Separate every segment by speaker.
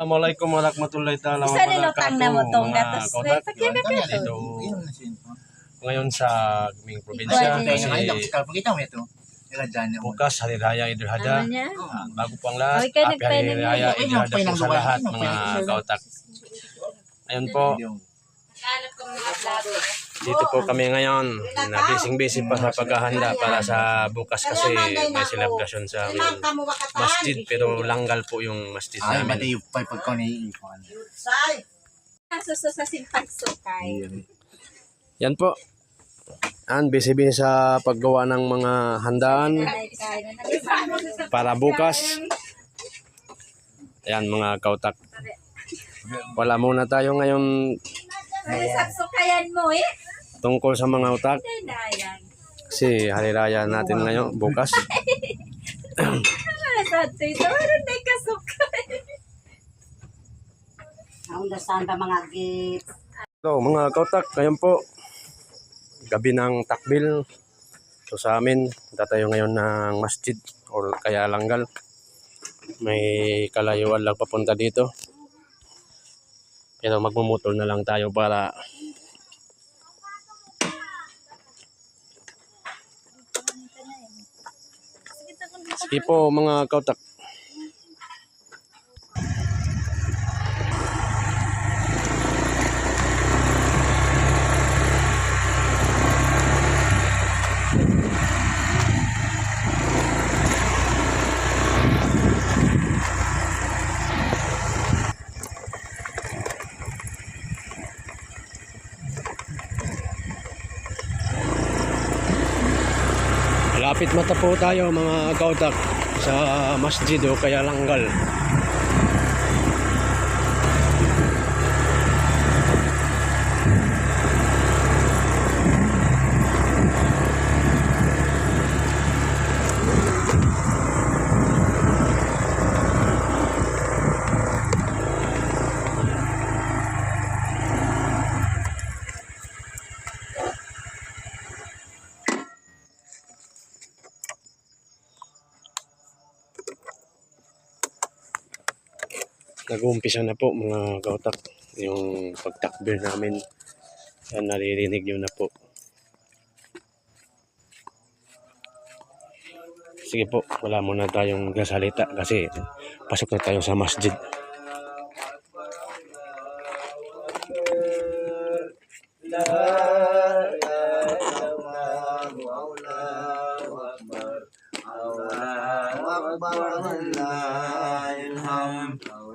Speaker 1: Assalamualaikum warahmatullahi taala
Speaker 2: Isa nilutang na mo tong gatos.
Speaker 1: Dito ngayon sa aming probinsya kasi bukas hari raya Idul Adha. Bago po ang lahat, happy hari raya. Idul Adha po sa lahat mga kautak. Ayun po,
Speaker 2: Hanap ko mga vlogger.
Speaker 1: Dito po kami ngayon. Nabising-busy pa sa paghahanda para sa bukas kasi may celebration sa aming masjid pero langgal po yung masjid
Speaker 3: Ay,
Speaker 1: namin.
Speaker 3: mati yung pay pagkaw ni Ipon.
Speaker 2: Nasuso sa simpang sukay.
Speaker 1: Yan po. Yan, busy-busy sa paggawa ng mga handaan para bukas. Ayan mga kautak. Wala muna tayo ngayon
Speaker 2: Ano sa sukayan mo eh?
Speaker 1: Tungkol sa mga utak. Kasi hari raya natin ngayon, bukas.
Speaker 2: Ano sa ito? Meron na kasukay.
Speaker 4: Ang dasan ba mga git?
Speaker 1: So mga kautak, ngayon po. Gabi ng takbil. So sa amin, punta tayo ngayon ng masjid or kaya langgal. May kalayuan lang papunta dito. Pero magmumutol na lang tayo para Po mga kautak. Lapit mata po tayo mga kautak sa masjid o kaya langgal. Nag-uumpisa na po mga kautak yung pagtakbir namin. Yan, naririnig nyo na po. Sige po, wala muna tayong gasalita kasi pasok na tayo sa masjid.
Speaker 3: Allahu Akbar, Allahu Akbar,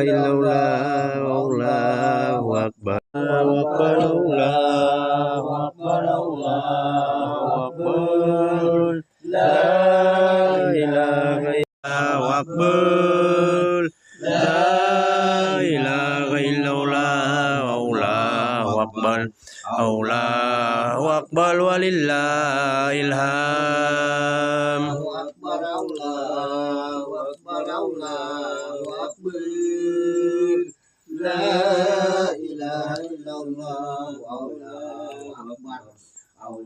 Speaker 1: ilaha illallah, Allahu Akbar. Allahu Akbar, Allahu Akbar, Allahu Akbar. La ilaha illallah, Akbar. La ilaha illallah, Allahu Akbar. Allahu Akbar walillahil hamd.
Speaker 3: Allahu Akbar, Allahu Akbar, Allahu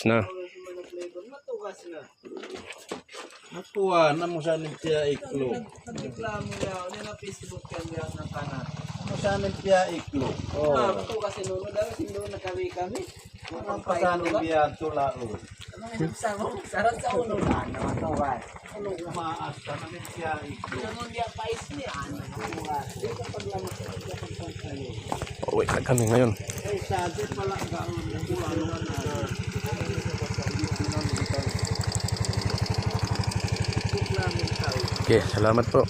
Speaker 1: Tapos na.
Speaker 5: Nakuha na mo sa niya iklo. Reklamo ya, ano na Facebook kan ya na kana. Mo sa niya iklo. Oh. Ah, to kasi nuno daw sindo na kami kami. Ang pasano biya tulao.
Speaker 4: Sarap sa ulo na. To ba?
Speaker 5: Ano umaas ka na niya iklo.
Speaker 4: Ano niya pais niya? Ano? Dito pag lamang
Speaker 1: Uwi na kami ngayon.
Speaker 5: Eh, sa atin pala ang kulang na.
Speaker 1: Okay, salamat po.